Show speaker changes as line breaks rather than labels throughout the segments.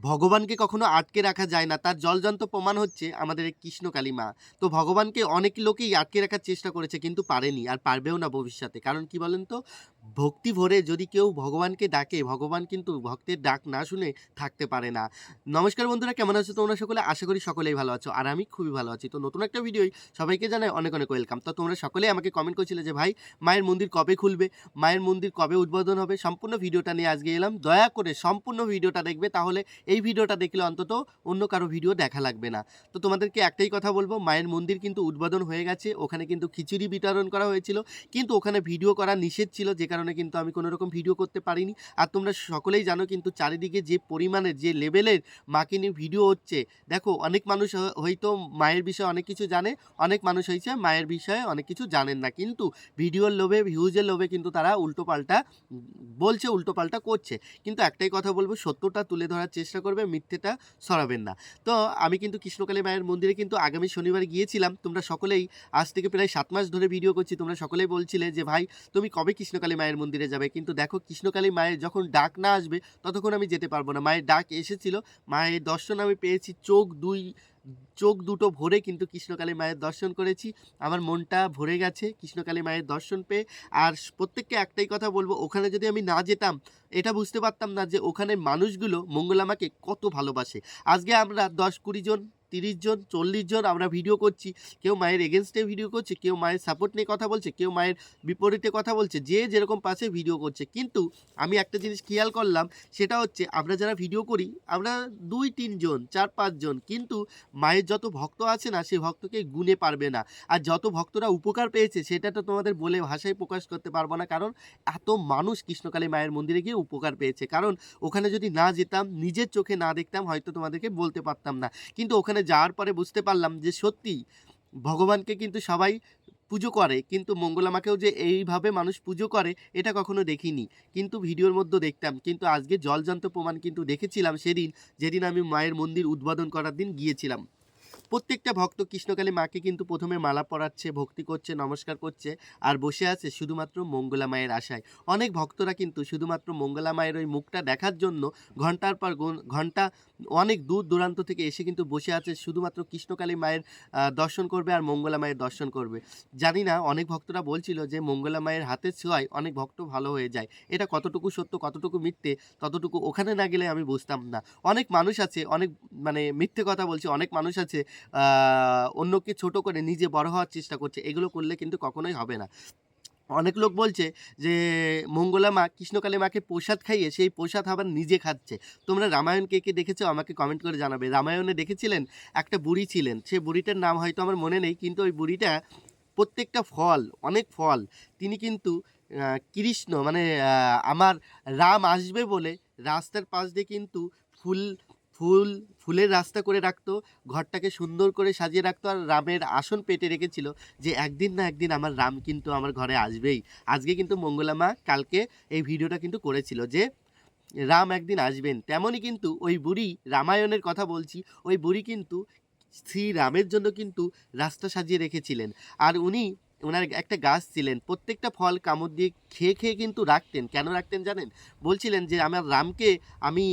ভগবানকে কখনো আটকে রাখা যায় না। তার জলজান্ত প্রমাণ হচ্ছে আমাদের কৃষ্ণকালী মা। তো ভগবানকে অনেক লোকেই আটকে রাখার চেষ্টা করেছে কিন্তু পারেনি আর পারবেও না ভবিষ্যতে। কারণ কি বলেন তো? ভক্তি ভরে যদি কেউ ভগবানকে ডাকে, ভগবান কিন্তু ভক্তের ডাক না শুনে থাকতে পারে না। নমস্কার বন্ধুরা, কেমন আছো তোমরা সকলে? আশা করি সকলেই ভালো আছো, আর আমি খুবই ভালো আছি। তো নতুন একটা ভিডিওই সবাইকে জানাই অনেক অনেক ওয়েলকাম তো তোমরা সকলেই আমাকে কমেন্ট করছিলে যে, ভাই, মায়ের মন্দির কবে খুলবে? মায়ের মন্দির কবে উদ্বোধন হবে? সম্পূর্ণ ভিডিওটা নিয়ে আজকে এলাম। দয়া করে সম্পূর্ণ ভিডিওটা দেখবে, তাহলে এই ভিডিওটা দেখলে অন্তত অন্য কারও ভিডিও দেখা লাগবে না। তো তোমাদেরকে একটাই কথা বলব, মায়ের মন্দির কিন্তু উদ্বোধন হয়ে গেছে। ওখানে কিন্তু খিচুড়ি বিতরণ করা হয়েছিল। কিন্তু ওখানে ভিডিও করা নিষেধ ছিল, যে কারণে কিন্তু আমি কোনো রকম ভিডিও করতে পারিনি। আর তোমরা সকলেই জানো কিন্তু চারিদিকে যে পরিমাণের, যে লেভেলের মাকে নিয়ে ভিডিও হচ্ছে। দেখো, অনেক মানুষ হয়তো মায়ের বিষয়ে অনেক কিছু জানে, অনেক মানুষ হয়েছে মায়ের বিষয়ে অনেক কিছু জানেন না। কিন্তু ভিডিওর লোভে ভিউজের লোভে কিন্তু তারা উল্টোপাল্টা, বলছে, উল্টোপাল্টা করছে। কিন্তু একটাই কথা বলব, সত্যটা তুলে ধরার চেষ্টা করবে, মিথ্যেটা সরাবেন না। তো আমি কিন্তু কৃষ্ণকালী মায়ের মন্দিরে কিন্তু আগামী শনিবার গিয়েছিলাম। তোমরা সকলেই আজ থেকে প্রায় সাত মাস ধরে ভিডিও করছি। তোমরা সকলেই বলছিলে যে, ভাই, তুমি কবে কৃষ্ণকালী মায়ের মন্দিরে যাবে। কিন্তু দেখো কৃষ্ণকালী মায়ের যখন ডাক না আসবে, ততক্ষণ আমি যেতে পারব না। মায়ের ডাক এসেছিল, মায়ের দর্শন আমি পেয়েছি, চোখ দুই, চোখ দুটো ভরে কিন্তু কৃষ্ণকালী মায়ের দর্শন করেছি। আমার মনটা ভরে গেছে কৃষ্ণকালী মায়ের দর্শন পেয়ে। আর প্রত্যেককে একটাই কথা বলব, ওখানে যদি আমি না যেতাম, এটা বুঝতে পারতাম না যে ওখানে মানুষগুলো মঙ্গলামাকে কত ভালোবাসে। আজকে আমরা দশ কুড়ি জন তিরিশ জন, চল্লিশ জন আমরা ভিডিও করছি। কেউ মায়ের এগেনস্টে ভিডিও করছে, কেউ মায়ের সাপোর্ট নিয়ে কথা বলছে, কেউ মায়ের বিপরীতে কথা বলছে, যে যেরকম পাশে ভিডিও করছে। কিন্তু আমি একটা জিনিস খেয়াল করলাম, সেটা হচ্ছে আমরা যারা ভিডিও করি, আমরা দুই তিনজন চার পাঁচজন কিন্তু মায়ের যত ভক্ত আছে না সেই ভক্তকে গুনে পারবে না। আর যত ভক্তরা উপকার পেয়েছে, সেটা তো তোমাদের বলে ভাষায় প্রকাশ করতে পারব না, কারণ এত মানুষ কৃষ্ণকালী মায়ের মন্দিরে গিয়ে উপকার পেয়েছে। কারণ ওখানে যদি না যেতাম, নিজের চোখে না দেখতাম, হয়তো তোমাদেরকে বলতে পারতাম না। কিন্তু ওখানে যাওয়ার পরে বুঝতে পারলাম যে সত্যি ভগবানকে কিন্তু সবাই পুজো করে, কিন্তু মঙ্গলামাকেও যে এইভাবে মানুষ পুজো করে, এটা কখনো দেখিনি। কিন্তু ভিডিওর মধ্যে দেখতাম, কিন্তু আজকে জলজান্ত প্রমাণ কিন্তু দেখেছিলাম সেদিন, যেদিন আমি মায়ের মন্দির উদ্বোধন করার দিন গিয়েছিলাম। প্রত্যেকটা ভক্ত কৃষ্ণকালী মাকে কিন্তু প্রথমে মালা পরাচ্ছে, ভক্তি করছে, নমস্কার করছে আর বসে আছে শুধুমাত্র মঙ্গলা মায়ের আশায়। অনেক ভক্তরা কিন্তু শুধুমাত্র মঙ্গলা মায়ের ওই মুখটা দেখার জন্য ঘণ্টার পর ঘন- ঘণ্টা অনেক দূর দূরান্ত থেকে এসে কিন্তু বসে আছে, শুধুমাত্র কৃষ্ণকালী মায়ের দর্শন করবে আর মঙ্গলা মায়ের দর্শন করবে। জানি না, অনেক ভক্তরা বলছিল যে মঙ্গলা মায়ের হাতের ছোঁয়ায় অনেক ভক্ত ভালো হয়ে যায়। এটা কতটুকু সত্য, কতটুকু মিথ্যে, ততটুকু ওখানে না গেলে আমি বুঝতাম না। অনেক মানুষ আছে, অনেক মানে মিথ্যে কথা বলছে, অনেক মানুষ আছে আহ, অন্যকে ছোট করে নিজে বড় হওয়ার চেষ্টা করছে এগুলো করলে কিন্তু কখনোই হবে না। অনেক লোক বলছে যে মঙ্গলা মা কৃষ্ণকালী মাকে প্রসাদ খাইয়ে সেই প্রসাদ আবার নিজে খাচ্ছে। তোমরা রামায়ণ কে কে দেখেছ? আমাকে কমেন্ট করে জানাবে। রামায়ণে দেখেছিলেন একটা বুড়ি ছিলেন। সেই বুড়িটার নাম হয়তো আমার মনে নেই কিন্তু ওই বুড়িটা প্রত্যেকটা ফল অনেক ফল তিনি কিন্তু কৃষ্ণ মানে আমার রাম আসবে বলে রাস্তার পাশ দিয়ে কিন্তু ফুল ফুল, ফুলের রাস্তা করে রাখতো, ঘরটাকে সুন্দর করে সাজিয়ে রাখতো আর রামের আসন পেতে রেখেছিল যে একদিন না একদিন আমার রাম কিন্তু আমার ঘরে আসবেই। আজকে কিন্তু মঙ্গলা মা কালকে এই ভিডিওটা কিন্তু করেছিল যে রাম একদিন আসবেন। তেমনই কিন্তু ওই বুড়ি রামায়ণের কথা বলছি, ওই বুড়ি কিন্তু শ্রী রামের জন্য কিন্তু রাস্তা সাজিয়ে রেখেছিলেন। আর উনি ওনার একটা গাছ ছিলেন, প্রত্যেকটা ফল কামড় দিয়ে খেয়ে খেয়ে কিন্তু রাখতেন। কেন রাখতেন জানেন? বলছিলেন যে আমার রামকে আমি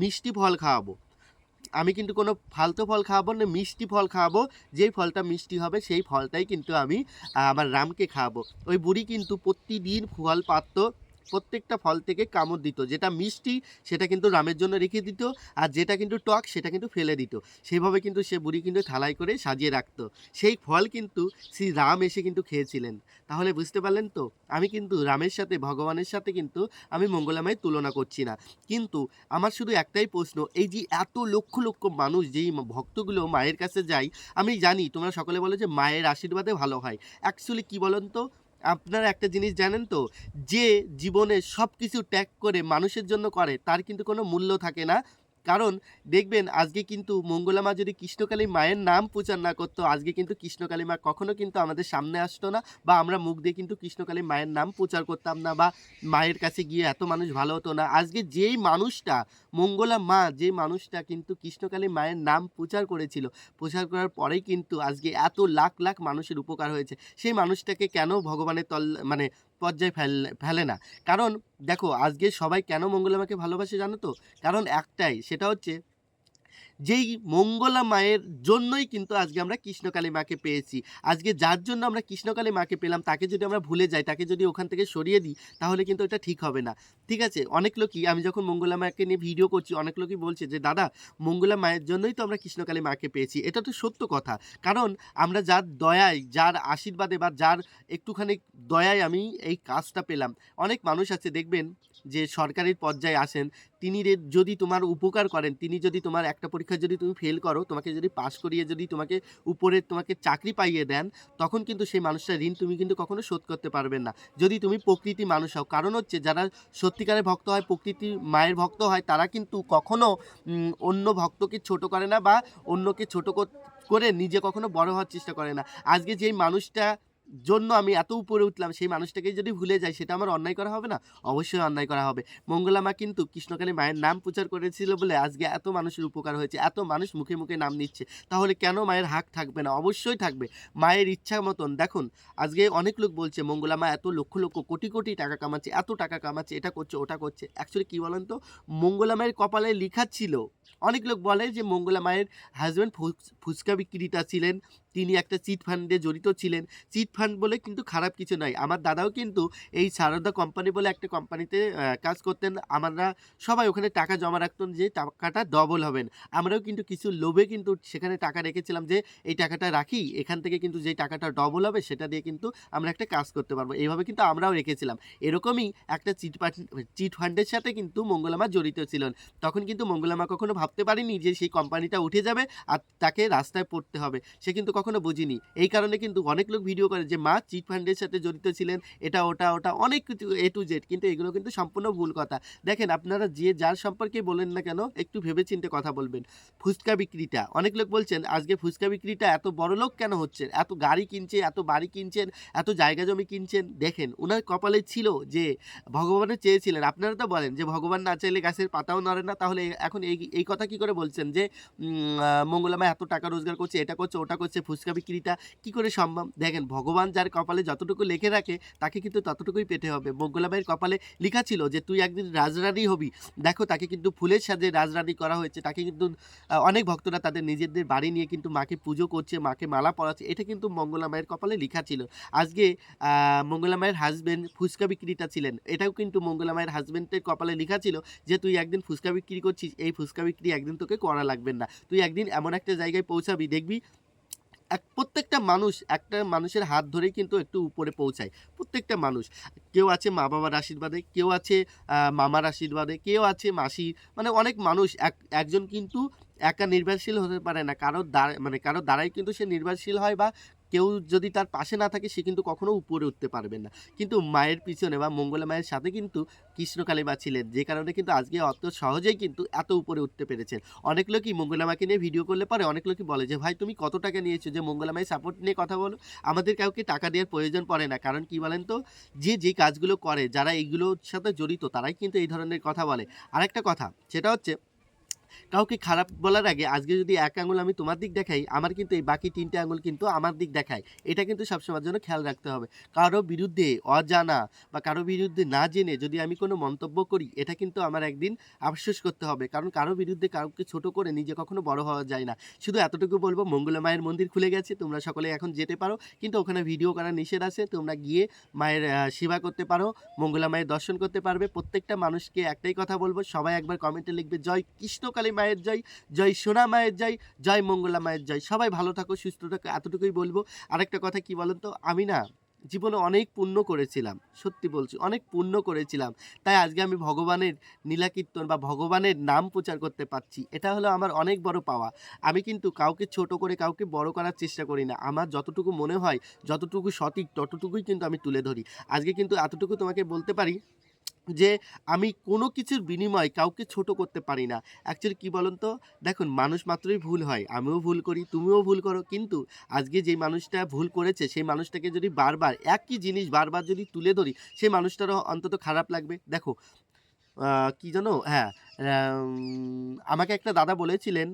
মিষ্টি ফল খাওয়াবো। আমি কিন্তু কোনো ফালতু ফল খাওয়াবো না, মিষ্টি ফল খাওয়াবো। যেই ফলটা মিষ্টি হবে, সেই ফলটাই কিন্তু আমি আমার রামকে খাওয়াবো। ওই বুড়ি কিন্তু প্রতিদিন ফল পারতো প্রত্যেকটা ফল থেকে কামড় দিত। যেটা মিষ্টি, সেটা কিন্তু রামের জন্য রেখে দিত আর যেটা কিন্তু টক, সেটা কিন্তু ফেলে দিত। সেইভাবে কিন্তু সে বুড়ি কিন্তু থালাই করে সাজিয়ে রাখতো। সেই ফল কিন্তু শ্রী রাম এসে কিন্তু খেয়েছিলেন। তাহলে বুঝতে পারলেন তো? আমি কিন্তু রামের সাথে, ভগবানের সাথে কিন্তু আমি মঙ্গলামায়ের তুলনা করছি না। কিন্তু আমার শুধু একটাই প্রশ্ন, এই যে এত লক্ষ লক্ষ মানুষ যেই ভক্তগুলো মায়ের কাছে যায়, আমি জানি তোমরা সকলে বলো যে মায়ের আশীর্বাদে ভালো হয়। অ্যাকচুয়ালি কী বলেন তো? আপনারা একটা জিনিস জানেন তো? যে জীবনে সব কিছু ত্যাগ করে মানুষের জন্য করে, তার কিন্তু কোনো মূল্য থাকে না। কারণ দেখবেন, আজকে কিন্তু মঙ্গলামা যদি কৃষ্ণকালী মায়ের নাম প্রচার না করতো, আজকে কিন্তু কৃষ্ণকালী মা কখনো কিন্তু আমাদের সামনে আসতো না বা আমরা মুখ দিয়ে কিন্তু কৃষ্ণকালী মায়ের নাম প্রচার করতাম না বা মায়ের কাছে গিয়ে এত মানুষ ভালো হতো না। আজকে যেই মানুষটা, মঙ্গলা মা যে মানুষটা কিন্তু কৃষ্ণকালী মায়ের নাম প্রচার করেছিল, প্রচার করার পরেই কিন্তু আজকে এত লাখ লাখ মানুষের উপকার হয়েছে। সেই মানুষটাকে কেন ভগবানের তল মানে পর্যায়ে ফেল, ফেলে না। কারণ, দেখো, আজকে সবাই কেন মঙ্গলামাকে ভালোবাসে জানো তো? কারণ একটাই, সেটা হচ্ছে যেই মঙ্গলা মায়ের জন্যই কিন্তু আজকে আমরা কৃষ্ণকালী মাকে পেয়েছি। আজকে যার জন্য আমরা কৃষ্ণকালী মাকে পেলাম, তাকে যদি আমরা ভুলে যাই, তাকে যদি ওখান থেকে সরিয়ে দিই, তাহলে কিন্তু এটা ঠিক হবে না। ঠিক আছে? অনেক লোকই, আমি যখন মঙ্গলা মাকে নিয়ে ভিডিও করছি, অনেক লোকই বলছে যে, দাদা, মঙ্গলা মায়ের জন্যই তো আমরা কৃষ্ণকালী মাকে পেয়েছি। এটা তো সত্য কথা। কারণ আমরা যার দয়ায়, যার আশীর্বাদে বা যার একটুখানি দয়ায় আমি এই কাজটা পেলাম। অনেক মানুষ আছে, দেখবেন যে সরকারের পর্যায়ে আসেন, তিনি যদি তোমার উপকার করেন, তিনি যদি তোমার একটা পরীক্ষা যদি তুমি ফেল করো, তোমাকে যদি পাশ করিয়ে যদি তোমাকে উপরে তোমাকে চাকরি পাইয়ে দেন, তখন কিন্তু সেই মানুষটার ঋণ তুমি কিন্তু কখনো শোধ করতে পারবেন না। যদি তুমি প্রকৃতি মানুষ হও, কারণ হচ্ছে যারা সত্যিকারের ভক্ত হয় প্রকৃতির মায়ের ভক্ত হয়, তারা কিন্তু কখনো অন্য ভক্তকে ছোট করে না বা অন্যকে ছোট করে নিজে কখনো বড় হওয়ার চেষ্টা করে না। আজকে যেই মানুষটা জন্য আমি এত উপরে উঠলাম, সেই মানুষটাকে যদি ভুলে যাই, সেটা আমার অন্যায় করা হবে না? অবশ্যই অন্যায় করা হবে। মঙ্গলা মা কিন্তু কৃষ্ণকালী মায়ের নাম প্রচার করেছিল বলে আজকে এত মানুষের উপকার হয়েছে, এত মানুষ মুখে মুখে নাম নিচ্ছে। তাহলে কেন মায়ের হাক থাকবে না? অবশ্যই থাকবে। মায়ের ইচ্ছা মতন, দেখুন, আজকে অনেক লোক বলছে, মঙ্গলা মা এত লক্ষ লক্ষ কোটি কোটি টাকা কামাচ্ছে, এত টাকা কামাচ্ছে, এটা করছে, ওটা করছে। অ্যাকচুয়ালি কী বলেন তো? মঙ্গলা মায়ের কপালে লেখা ছিল। অনেক লোক বলে যে, মঙ্গলা মায়ের হাজব্যান্ড ফুচকা বিক্রেতা ছিলেন তিনি একটা চিট ফান্ডে জড়িত ছিলেন। চিট ফান্ড বলে কিন্তু খারাপ কিছু নয়। আমার দাদাও কিন্তু এই সারদা কোম্পানি বলে একটা কোম্পানিতে কাজ করতেন। আমরা সবাই ওখানে টাকা জমা রাখতাম যে টাকাটা ডবল হবেন। আমরাও কিন্তু কিছু লোভে কিন্তু সেখানে টাকা রেখেছিলাম যে এই টাকাটা রাখি, এখান থেকে কিন্তু যে টাকাটা ডবল হবে সেটা দিয়ে কিন্তু আমরা একটা কাজ করতে পারব। এইভাবে কিন্তু আমরাও রেখেছিলাম। এরকমই একটা চিট চিট ফান্ডের সাথে কিন্তু মঙ্গলামা জড়িত ছিলেন। তখন কিন্তু মঙ্গলামা কখনো ভাবতে পারিনি যে সেই কোম্পানিটা উঠে যাবে আর তাকে রাস্তায় পড়তে হবে। সে কিন্তু কখনো বুঝিনি। এই কারণে কিন্তু অনেক লোক ভিডিও করে যে, মা চিট ফান্ডের সাথে জড়িত ছিলেন, এটা, ওটা ওটা। অনেক কিছু এ টু জেড কিন্তু এগুলো কিন্তু সম্পূর্ণ ভুল কথা। দেখেন, আপনারা যে, যার সম্পর্কে বলেন না কেন, একটু ভেবেচিন্তে কথা বলবেন। ফুচকা বিক্রিটা, অনেক লোক বলছেন, আজকে ফুচকা বিক্রিটা এত বড় লোক কেন হচ্ছে? এত গাড়ি কিনছে এত বাড়ি কিনছেন, এত জায়গা জমি কিনছেন? দেখেন ওনার কপালে ছিল যে ভগবানের চেয়েছিলেন। আপনারা তো বলেন যে, ভগবান না চাইলে গাছের পাতাও নড়ে না। তাহলে এখন এই এই কথা কি করে বলছেন যে মঙ্গলামা এত টাকা রোজগার করছে, এটা করছে, ওটা করছে ফুচকা বিক্রিটা কি করে সম্ভব? দেখেন, ভগবান যার কপালে যতটুকু লেখে রাখে, তাকে কিন্তু ততটুকুই পেতে হবে। মঙ্গলামায়ের কপালে লেখা ছিল যে, তুই একদিন রাজরানী হবি। দেখো, তাকে কিন্তু ফুলের সাজে রাজরানী করা হয়েছে। তাকে কিন্তু অনেক ভক্তরা তাদের নিজেদের বাড়ি নিয়ে কিন্তু মাকে পুজো করছে, মাকে মালা পরাচ্ছে। এটা কিন্তু মঙ্গলা মায়ের কপালে লেখা ছিল। আজকে মঙ্গলা মায়ের হাজবেন্ড ফুচকা বিক্রিটা ছিলেন। এটাও কিন্তু মঙ্গলা মায়ের হাজবেন্ডের কপালে লেখা ছিল যে, তুই একদিন ফুচকা বিক্রি করছিস, এই ফুচকা বিক্রি একদিন তোকে করা লাগবে না। তুই একদিন এমন একটা জায়গায় পৌঁছাবি, দেখবি এক, প্রত্যেকটা মানুষ, একটা মানুষের হাত ধরেই কিন্তু একটু উপরে পৌঁছায়। প্রত্যেকটা মানুষ। কেউ আছে মা বাবার আশীর্বাদে, কেউ আছে মামার আশীর্বাদে, কেউ আছে মাসি মানে অনেক মানুষ, এক, একজন কিন্তু একা নির্ভরশীল হতে পারে না। কারোর দ্বারা মানে কারোর দ্বারাই কিন্তু সে নির্ভরশীল হয় বা কেউ যদি তার পাশে না থাকে, সে কিন্তু কখনো উপরে উঠতে পারবে না। কিন্তু মায়ের পিছনে বা মঙ্গলা মায়ের সাথে কিন্তু কৃষ্ণকালী মা ছিলেন। যে কারণে কিন্তু আজকে অত সহজেই কিন্তু এত উপরে উঠতে পেরেছেন। অনেক লোকই মঙ্গলা মাকে নিয়ে ভিডিও করলে পরে অনেক লোকই বলে যে, ভাই, তুমি কত টাকা নিয়েছো? যে মঙ্গলা মায়ের সাপোর্ট নিয়ে কথা বলো। আমাদের কাউকে টাকা দেওয়ার প্রয়োজন পড়ে না। কারণ কি বলেন তো? যে যে কাজগুলো করে, যারা এইগুলোর সাথে জড়িত, তারাই কিন্তু এই ধরনের কথা বলে। আরেকটা কথা, সেটা হচ্ছে কাউকে খারাপ বলার আগে, আজকে যদি এক আঙুল আমি তোমার দিক দেখাই, আমার কিন্তু এই বাকি তিনটে আঙুল কিন্তু আমার দিক দেখায়। এটা কিন্তু সবসময়ের জন্য খেয়াল রাখতে হবে। কারও বিরুদ্ধে অজানা বা কারও বিরুদ্ধে না জেনে যদি আমি কোনো মন্তব্য করি, এটা কিন্তু আমার একদিন আফসোস করতে হবে। কারণ কারও বিরুদ্ধে কাউকে ছোট করে নিজে কখনো বড় হওয়া যায় না। শুধু এতটুকু বলব, মঙ্গলা মায়ের মন্দির খুলে গেছে, তোমরা সকলে এখন যেতে পারো। কিন্তু ওখানে ভিডিও করা নিষেধ আছে, তোমরা গিয়ে মায়ের সেবা করতে পারো, মঙ্গলা মায়ের দর্শন করতে পারবে। প্রত্যেকটা মানুষকে একটাই কথা বলব, সবাই একবার কমেন্টে লিখবে, জয় কৃষ্ণকালী মায়ের জয় জয় সোনা মায়ের জয় জয় মঙ্গলা মায়ের জয়। সবাই ভালো থাকো, সুস্থ থাকো, এতটুকুই বলব। আরেকটা কথা কি বলেন তো আমি না জীবনে অনেক পুণ্য করেছিলাম, সত্যি বলছি, অনেক পুণ্য করেছিলাম। তাই আজকে আমি ভগবানের নীলাকীর্তন বা ভগবানের নাম প্রচার করতে পারছি। এটা হলো আমার অনেক বড় পাওয়া। আমি কিন্তু কাউকে ছোট করে, কাউকে বড় করার চেষ্টা করি না। আমার যতটুকু মনে হয়, যতটুকু সঠিক, ততটুকুই কিন্তু আমি তুলে ধরি। আজকে কিন্তু এতটুকু তোমাকে বলতে পারি যে আমি কোনো কিছুর বিনিময়ে কাউকে ছোট করতে পারি না। অ্যাকচুয়ালি কী বলুন তো দেখুন মানুষ মাত্রই ভুল হয়। আমিও ভুল করি তুমিও ভুল করো। কিন্তু আজকে যে মানুষটা ভুল করেছে সেই মানুষটাকে যদি বারবার একই জিনিস বারবার যদি তুলে ধরি সেই মানুষটারও অন্তত খারাপ লাগবে। দেখো কি জানো? হ্যাঁ আমাকে একটা দাদা বলেছিলেন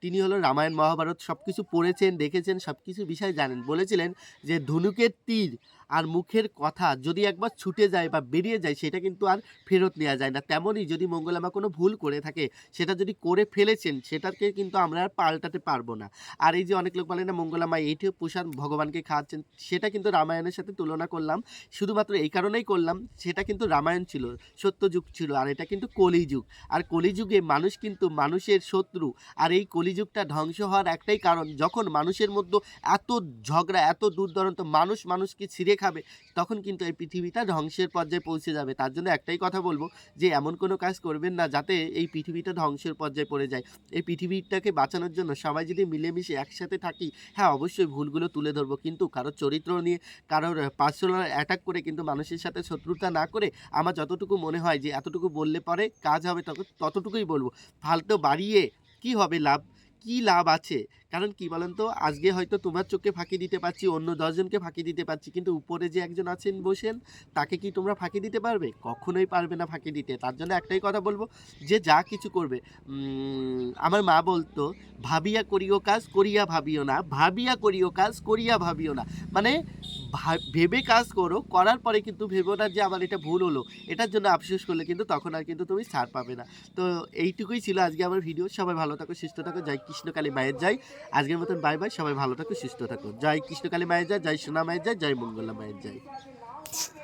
তিনি হলো রামায়ণ, মহাভারত সব কিছু পড়েছেন, দেখেছেন, সব কিছু বিষয় জানেন। বলেছিলেন যে, "ধনুকের তীর আর মুখের কথা যদি একবার ছুটে যায় বা বেরিয়ে যায় সেটা কিন্তু আর ফেরত নেওয়া যায় না। তেমনই যদি মঙ্গলামা কোনো ভুল করে থাকে, সেটা যদি করে ফেলেছেন সেটাকে কিন্তু আমরা আর পাল্টাতে পারব না। আর এই যে অনেক লোক বলে না মঙ্গলামা এইটে প্রসাদ ভগবানকে খাওয়াচ্ছেন, সেটা কিন্তু রামায়ণের সাথে তুলনা করলাম। শুধুমাত্র এই কারণেই করলাম, সেটা কিন্তু রামায়ণ ছিল, সত্যযুগ ছিল। আর এটা কিন্তু কলিযুগ। আর কলিযুগে মানুষ কিন্তু মানুষের শত্রু। আর এই কলিযুগটা ধ্বংস হওয়ার একটাই কারণ, যখন মানুষের মধ্যে এত ঝগড়া, এত দূর-দূরান্ত মানুষ মানুষকে ছিঁড়ে খাবে, তখন কিন্তু এই পৃথিবীটা ধ্বংসের পর্যায়ে পৌঁছে যাবে। তার জন্য একটাই কথা বলব যে, এমন কোনো কাজ করবেন না যাতে এই পৃথিবীটা ধ্বংসের পর্যায়ে পড়ে যায়। এই পৃথিবীটাকে বাঁচানোর জন্য সবাই যদি মিলেমিশে একসাথে থাকি, হ্যাঁ, অবশ্যই ভুলগুলো তুলে ধরব। কিন্তু কারও চরিত্র নিয়ে, কারোর পার্সোনাল অ্যাটাক করে কিন্তু মানুষের সাথে শত্রুতা না করে, আমার যতটুকু মনে হয় যে এতটুকু বললে পরে কাজ হবে তত ততটুকুই বলব ফালতু বাড়িয়ে কি হবে লাভ? কি লাভ আছে? কারণ কি বলেন তো? আজকে হয়তো তোমার চোখে ফাঁকি দিতে পারছি, অন্য দশজনকে ফাঁকি দিতে পারছি। কিন্তু উপরে যে একজন আছেন বসেন, তাকে কি তোমরা ফাঁকি দিতে পারবে? কখনোই পারবে না ফাঁকি দিতে। তার জন্য একটাই কথা বলব যে, যা কিছু করবে আমার মা বলতো "ভাবিয়া করিও কাজ, করিয়া ভাবিও না। ভাবিয়া করিও কাজ, করিয়া ভাবিও না।" মানে ভেবে কাজ করো, করার পরে কিন্তু ভেবো না যে আমার এটা ভুল হলো। এটার জন্য আফসোস করলে কিন্তু তখন আর কিন্তু তুমি ছাড় পাবে না। তো এইটুকুই ছিল আজকে আমার ভিডিও। সবাই ভালো থাকো, সুস্থ থাকো। জয় কৃষ্ণকালী মায়ের জয়। আজকের মতন বাই, বাই। সবাই ভালো থাকো, সুস্থ থাকো। জয় কৃষ্ণকালী মায়ের জয়, জয় সোনা মায়ের জয়, জয় মঙ্গলা মায়ের জয়।